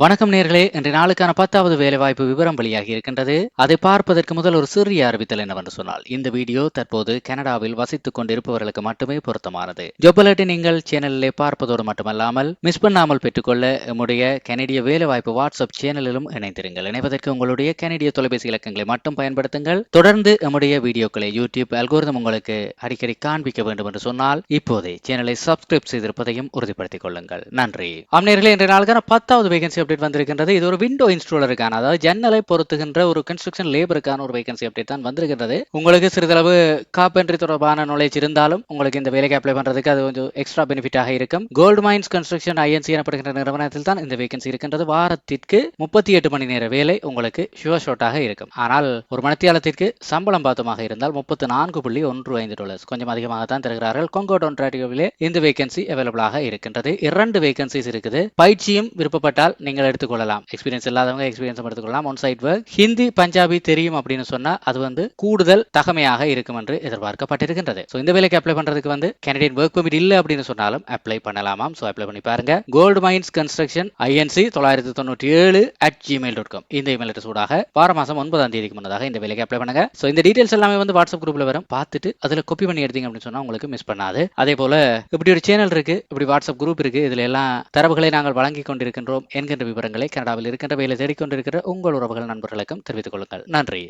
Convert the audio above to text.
வணக்கம் நேர்களே இன்றைய நாளுக்கான பத்தாவது வேலைவாய்ப்பு விவரம் வெளியாகி இருக்கின்றது. அதை பார்ப்பதற்கு முதல் ஒரு சிறிய அறிவித்தல் என்னவென்று சொன்னால் இந்த வீடியோ தற்போது கனடாவில் வசித்துக் கொண்டிருப்பவர்களுக்கு மட்டுமே பொருத்தமானது. ஜொப்பலட்டை நீங்கள் சேனலிலே பார்ப்பதோடு மட்டுமல்லாமல் மிஸ் பண்ணாமல் பெற்றுக்கொள்ள நம்முடைய கனடிய வேலைவாய்ப்பு வாட்ஸ்அப் சேனலிலும் இணைந்திருங்கள். இணைவதற்கு உங்களுடைய கனடிய தொலைபேசி இலக்கங்களை மட்டும் பயன்படுத்துங்கள். தொடர்ந்து நம்முடைய வீடியோக்களை யூடியூப் அல்கோரிதம் உங்களுக்கு அடிக்கடி காண்பிக்க வேண்டும் என்று சொன்னால் இப்போதே சேனலை சப்ஸ்கிரைப் செய்திருப்பதையும் உறுதிப்படுத்திக் கொள்ளுங்கள். நன்றி. அம்நேர்களே இன்றைய நாளுக்கான பத்தாவது வேகன்சி அப்டேட் வந்திருக்கின்றது. இது ஒரு விண்டோ இன்ஸ்டாலருக்கான அதாவது ஜன்னலை பொருத்துகின்ற ஒரு கன்ஸ்ட்ரக்ஷன் லேபருக்கான ஒரு வேகன்சி அப்டேட் தான் வந்திருக்கின்றது. உங்களுக்கு சிறிதளவு காப்பென்ட்ரி தொடர்பான நாலேஜ் இருந்தாலும் உங்களுக்கு இந்த வேலைக்கு அப்ளை பண்றதுக்கு அது கொஞ்சம் எக்ஸ்ட்ரா பெனிஃபிட்டாக இருக்கும். கோல்டு மைன்ஸ் கன்ஸ்ட்ரக்ஷன் ஐஎன்சி எனப்படுகின்ற நிறுவனத்தில் தான் இந்த வேகன்சி இருக்கின்றது. வாரத்திற்கு முப்பத்தி எட்டு மணி நேர வேலை உங்களுக்கு ஷுவர் ஷாட்டாக இருக்கும். ஆனால் ஒரு மணித்தியாலத்திற்கு சம்பளம் பார்த்தமாக இருந்தால் முப்பத்தி நான்கு புள்ளி ஒன்று ஐந்து டாலர்ஸ் கொஞ்சம் அதிகமாக தான் தருகிறார்கள். கொங்கோட் ஒன்றாட்டியோவிலே இந்த வேகன்சி அவைலபிளாக இருக்கின்றது. இரண்டு வேகன்சிஸ் இருக்குது. பயிற்சியும் விருப்பப்பட்டால் நீங்கள் எடுத்துக்கொள்ளலாம். எக்ஸ்பீரியன்ஸ் இல்லாதவங்க எக்ஸ்பீரியன்ஸ் எடுத்துக்கொள்ளலாம். One side work Hindi Punjabi தெரியும் அப்படின்னு சொன்னா அது வந்து கூடுதல் தகமையாக இருக்கும் என்று எதிர்பார்க்கப்பட்டிருக்கின்றது. ஸோ இந்த வேலைக்கு அப்ளை பண்ணுறதுக்கு வந்து கனடியன் ஒர்க் பெர்மிட் இல்லை அப்படின்னு சொன்னாலும் அப்ளை பண்ணலாமாம். ஸோ அப்ளை பண்ணி பாருங்க. கோல்டு மைன்ஸ் கன்ஸ்ட்ரக்ஷன் ஐஎன்சி தொள்ளாயிரத்தி தொண்ணூற்றி ஏழு அட் ஜிமெயில் டாட் காம் இந்த இமெயில் அட்ரஸ் ஊடாக வார மாசம் ஒன்பதாம் தேதிக்கு முன்னதாக இந்த வேலைக்கு அப்ளை பண்ணுங்க. ஸோ இந்த டீடைல்ஸ் எல்லாமே வந்து வாட்ஸ்அப் குரூப்ல வரும். பார்த்துட்டு அதுல காப்பி பண்ணி எடுத்தீங்க அப்படின்னு சொன்னா உங்களுக்கு மிஸ் பண்ணாது. அதே போல இப்படி ஒரு சேனல் இருக்கு இப்படி வாட்ஸ்அப் குரூப் இருக்கு இதுல எல்லாம் தரவுகளை நாங்கள் வழங்கி கொண்டிருக்கின்றோம் என்கின்ற விவரங்களை கனடாவில் இருக்கின்ற வேலை தேடிக்கொண்டிருக்கிற உங்கள் உறவுகள் நண்பர்களுக்கும் தெரிவித்துக் கொள்ளுங்கள். நன்றி.